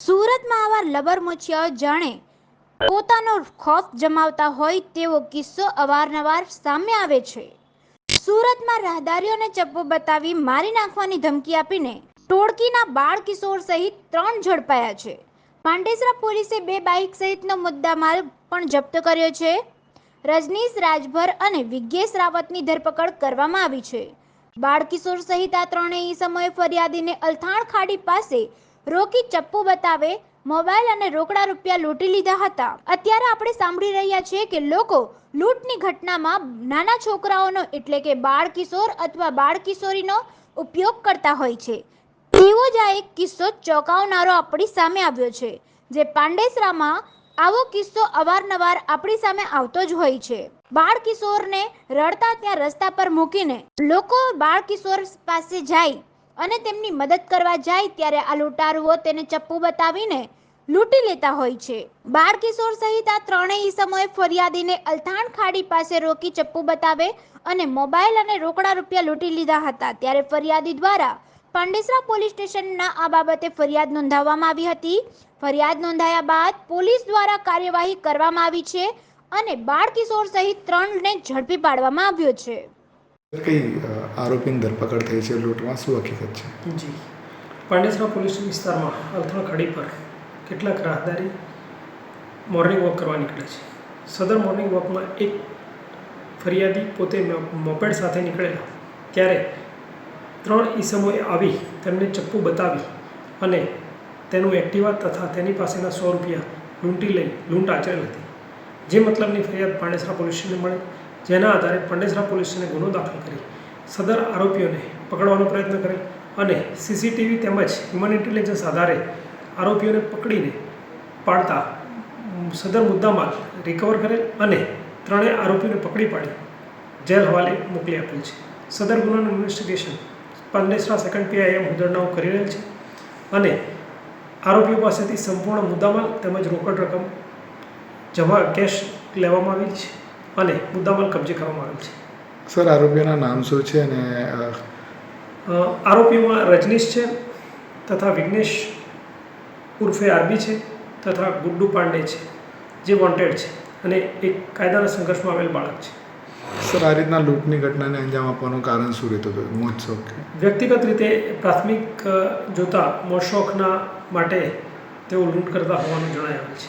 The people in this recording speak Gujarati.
સુરતમાં આવા લબરમુછિયાઓ જાણે પોતાનો ખોફ જમાવતા હોય તેવો કિસ્સો અવારનવાર સામે આવે છે. સુરતમાં રાહદારીઓને ચપ્પો બતાવી મારી નાખવાની ધમકી આપીને ટોળકીના બાળ કિશોર સહિત ત્રણ ઝડપાયા છે. પાંડેસરા પોલીસે બે બાઇક સહિતનો મુદ્દામાલ પણ જપ્ત કર્યો છે. રજનીશ રાજભર અને વિજ્ઞેશ રાવતની ધરપકડ કરવામાં આવી છે. બાળકિશોર સહિત આ ત્રણેય સમયે ફરિયાદીને અલથાણ ખાડી પાસે રોકી ચપ્પુ બતાવે, મોબાઈલ અને રોકડા રૂપિયા લૂંટી લીધા હતા. અત્યારે આપણે સાંભળી રહ્યા છીએ કે લોકો લૂંટની ઘટનામાં નાના છોકરાઓનો એટલે કે બાળ કિશોર અથવા બાળ કિશોરીનો ઉપયોગ કરતા હોય છે. તેવો જ આ એક કિસ્સો ચોંકાવનારો આપણી સામે આવ્યો છે, જે પાંડેસરામાં આવો કિસ્સો અવારનવાર આપણી સામે આવતો જ હોય છે. બાળ કિશોરને રડતા ત્યાં રસ્તા પર મૂકીને લોકો બાળ કિશોર પાસે જાય અને તેમની મદદ કરવા જાય ત્યારે આ લૂંટારુઓ તેને ચપ્પુ બતાવીને લૂંટી લેતા હોય છે. બાળ કિશોર સહિત આ ત્રણેય ઈસમોએ ફરિયાદીને અલથાણ ખાડી પાસે રોકી ચપ્પુ બતાવે અને મોબાઈલ અને રોકડા રૂપિયા લૂંટી લીધા હતા. ત્યારે ફરિયાદી દ્વારા પાંડેસરા પોલીસ સ્ટેશનના આ બાબતે ફરિયાદ નોંધાવવામાં આવી હતી. ફરિયાદ નોંધાયા બાદ પોલીસ દ્વારા કાર્યવાહી કરવામાં આવી છે અને બાળ કિશોર સહિત ત્રણને ઝડપી પાડવામાં આવ્યો છે. કઈ આરોપીની ધરપકડ થઈ છે લૂંટમાં? શું હકીકત છે? જી. પાંડેસરા પોલીસ વિસ્તારમાં અલથણ ખાડી પર કેટલાક રાહદારી મોર્નિંગ વોક કરવા નીકળે છે. સદર મોર્નિંગ વોકમાં એક ફરિયાદી પોતે મોપેડ સાથે નીકળેલા. ત્યારે ત્રણ ઈસમોએ આવી, તેમને ચપ્પુ બતાવી અને તેનું એક્ટિવા તથા તેની પાસેના સો રૂપિયા લૂંટી લઈ, લૂંટ આચરેલ હતી. જે મતલબની ફરિયાદ પાંડેસરા પોલીસ સ્ટેશને મળી. જેના આધારે પંડેસરા પોલીસ સ્ટેશને ગુનો દાખલ કરી, સદર આરોપીઓને પકડવાનો પ્રયત્ન કરેલ અને સીસીટીવી તેમજ હ્યુમન ઇન્ટેલિજન્સ આધારે આરોપીઓને પકડીને પાડતા સદર મુદ્દામાલ રિકવર કરેલ અને ત્રણેય આરોપીઓને પકડી પાડી, જેલ હવાલે મોકલી આપેલ છે. સદર ગુનાનું ઇન્વેસ્ટિગેશન પાંડેસરા સેકન્ડ પીઆઈએમ હુદરનાઓ કરી રહેલ છે અને આરોપીઓ પાસેથી સંપૂર્ણ મુદ્દામાલ તેમજ રોકડ રકમ જમા કેશ લેવામાં આવી છે. અને મુદ્દામાલ કબજે કરવામાં આવેલ છે. સર આરોપીઓના નામ શું છે અને આરોપીઓમાં રજનીશ છે તથા વિઘ્નેશ ઉર્ફે આરબી છે તથા ગુડ્ડુ પાંડે છે જે વોન્ટેડ છે અને એક કાયદાના સંઘર્ષમાં આવેલ બાળક છે. સર આ રીતના લૂંટની ઘટનાને અંજામ આપવાનું કારણ શું રહેતું હતું? મોજ શોખ વ્યક્તિગત રીતે પ્રાથમિક જોતા મોજ શોખના માટે તેઓ લૂંટ કરતા હોવાનું જણાય આવે છે.